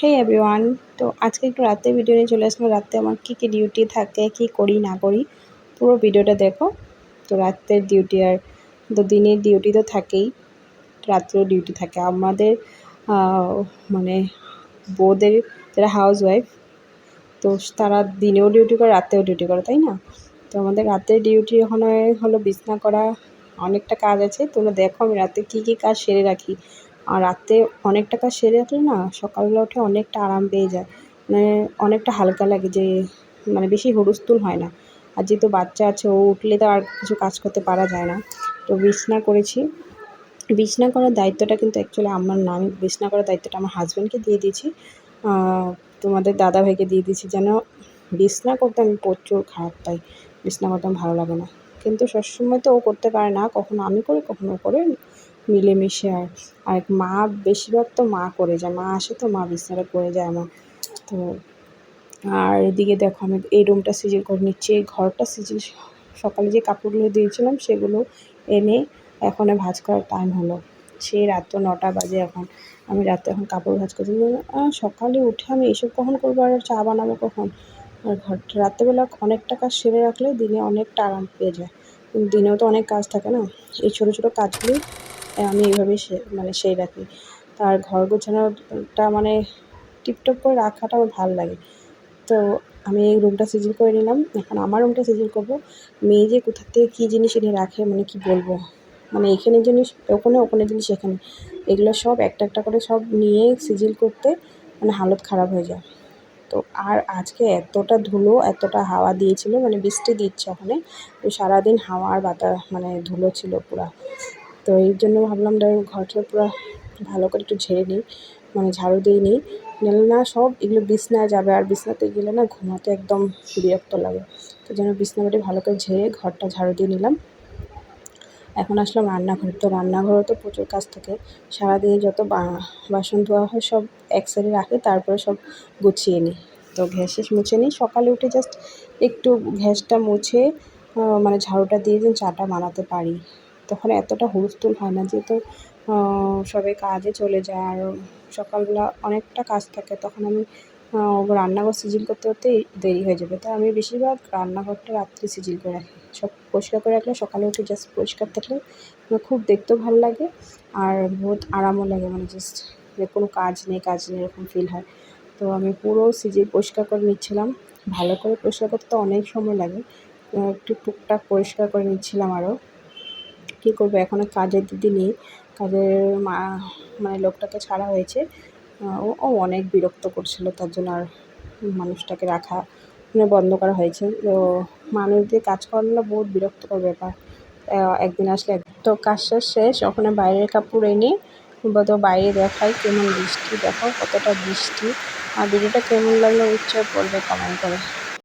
হে everyone তো আজকে একটু রাতে ভিডিও নিয়ে চলে আসলাম। রাতে আমার কী কী ডিউটি থাকে, কি করি, না করি, পুরো ভিডিওটা দেখো। তো রাতের ডিউটি আর তো দিনের ডিউটি তো থাকেই। রাত্রেও ডিউটি থাকে। আমাদের মানে বউদের, যারা হাউস ওয়াইফ তো তারা দিনেও ডিউটি করে, রাতেও ডিউটি করে, তাই না? তো আমাদের রাতের ডিউটি ওখানে হলো বিছনা করা। অনেকটা কাজ আছে। তোমরা দেখো আমি রাতে কী কী কাজ সেরে রাখি। আর রাতে অনেকটা কাজ সেরে রাখলে না সকালবেলা উঠে অনেকটা আরাম পেয়ে যায়। মানে অনেকটা হালকা লাগে যে মানে বেশি হুড়স্থুল হয় না। আর যেহেতু বাচ্চা আছে, ও উঠলে তো আর কিছু কাজ করতে পারা যায় না। তো বিছনা করেছি। বিছনা করার দায়িত্বটা কিন্তু অ্যাকচুয়ালি আমার না। আমি বিছনা করার দায়িত্বটা আমার হাজব্যান্ডকে দিয়ে দিয়েছি। তোমাদের দাদা ভাইকে দিয়ে দিয়েছি যেন বিছনা করতে আমি প্রচুর খারাপ পাই। বিছনা করতে আমার ভালো লাগে না। কিন্তু সবসময় তো ও করতে পারে না। কখনো আমি করি, কখনো করে। মিলেমিশে আর আর মা বেশিরভাগ তো মা করে যায়, মা আসে তো মা বিছনাটা করে যায় আমার। তো আর এদিকে দেখো আমি এই রুমটা সিজিল করে নিচ্ছি, এই ঘরটা সিজিল সকালে যে কাপড়গুলো দিয়েছিলাম সেগুলো এনে এখন ভাজ করার টাইম হলো। সেই রাত তো নটা বাজে এখন, আমি রাতে এখন কাপড় ভাজ করছি সকালে উঠে আমি এসব কখন করব আর চা বানাবো কখন? আর ঘরটা, রাত্রেবেলা অনেকটা কাজ সেরে রাখলে দিনে অনেকটা আরাম পেয়ে যায়। দিনেও তো অনেক কাজ থাকে না? এই ছোটো ছোটো কাজগুলি আমি এইভাবেই সে মানে সেই রাখি। তার ঘর গোছানোটা মানে টিপটপ করে রাখাটা আমার ভালো লাগে। তো আমি এই রুমটা সিজিল করে নিলাম। এখন আমার রুমটা সিজিল করব। মেয়ে যে কোথা থেকে কী জিনিস এনে রাখে মানে কি বলব? মানে এখানে জিনিস, ওখানে ওখানে জিনিস এখানে। এগুলো সব একটা একটা করে সব নিয়ে সিজিল করতে মানে হালত খারাপ হয়ে যায়। তো আর আজকে এতটা ধুলো, এতটা হাওয়া দিয়েছিল মানে বৃষ্টি দিচ্ছে ওখানে, তো সারাদিন হাওয়া আর বাতাস মানে ধুলো ছিল পুরা। তো এই জন্য ভাবলাম ঘরটা পুরো ভালো করে একটু ঝেড়ে নিই মানে ঝাড়ু দিয়ে নিই। নাহলে না সব এগুলো বিছনায় যাবে, আর বিছনাতে গেলে না ঘুমাতে একদম বিরক্ত লাগে। তো জন্য বিছনাবাটি ভালো করে ঝেড়ে ঘরটা ঝাড়ু দিয়ে নিলাম। এখন আসলাম রান্নাঘরে। তো রান্নাঘরও তো প্রচুর কাজ থাকে। সারাদিনে যত বাসন ধোয়া হয় সব এক সাইডে রাখে, তারপরে সব গুছিয়ে নিই। তো ঘ্যাস মুছে নিই। সকালে উঠে জাস্ট একটু ঘ্যাসটা মুছে মানে ঝাড়ুটা দিয়ে যেন চাটা বানাতে পারি। তখন এতটা হুলস্থুল হয় না যেহেতু সবাই কাজে চলে যায়। আর সকালবেলা অনেকটা কাজ থাকে, তখন আমি রান্নাঘর সিজিল করতে করতেই দেরি হয়ে যাবে। তাই আমি বেশিরভাগ রান্নাঘরটা রাত্রে সিজিল করে রাখি। সব পরিষ্কার করে রাখলে সকালে উঠে জাস্ট পরিষ্কার থাকলে খুব দেখতেও ভালো লাগে। আর বহুত আরামও লাগে মানে জাস্ট যে কোনো কাজ নেই কাজ নেই, এরকম ফিল হয়। তো আমি পুরো সিজিল পরিষ্কার করে নিচ্ছিলাম। ভালো করে পরিষ্কার করতে অনেক সময় লাগে। একটু টুকটাক পরিষ্কার করে নিচ্ছিলাম আরও কী করব এখনও কাজের দিদি নেই। কাজের মা মানে লোকটাকে ছাড়া হয়েছে। ও অনেক বিরক্ত করছিল, তার জন্য আর মানুষটাকে রাখা মানে বন্ধ করা হয়েছে। তো মানুষ দিয়ে কাজ করানো বহুত বিরক্তকর ব্যাপার। একদিন আসলে তো কাজটা শেষ, ওখানে বাইরের কাপড় এনে তো বাইরে দেখায় কেমন বৃষ্টি, দেখো কতটা বৃষ্টি। আর ভিডিওটা কেমন লাগল উচ্চ বলবে কমেন্ট করে।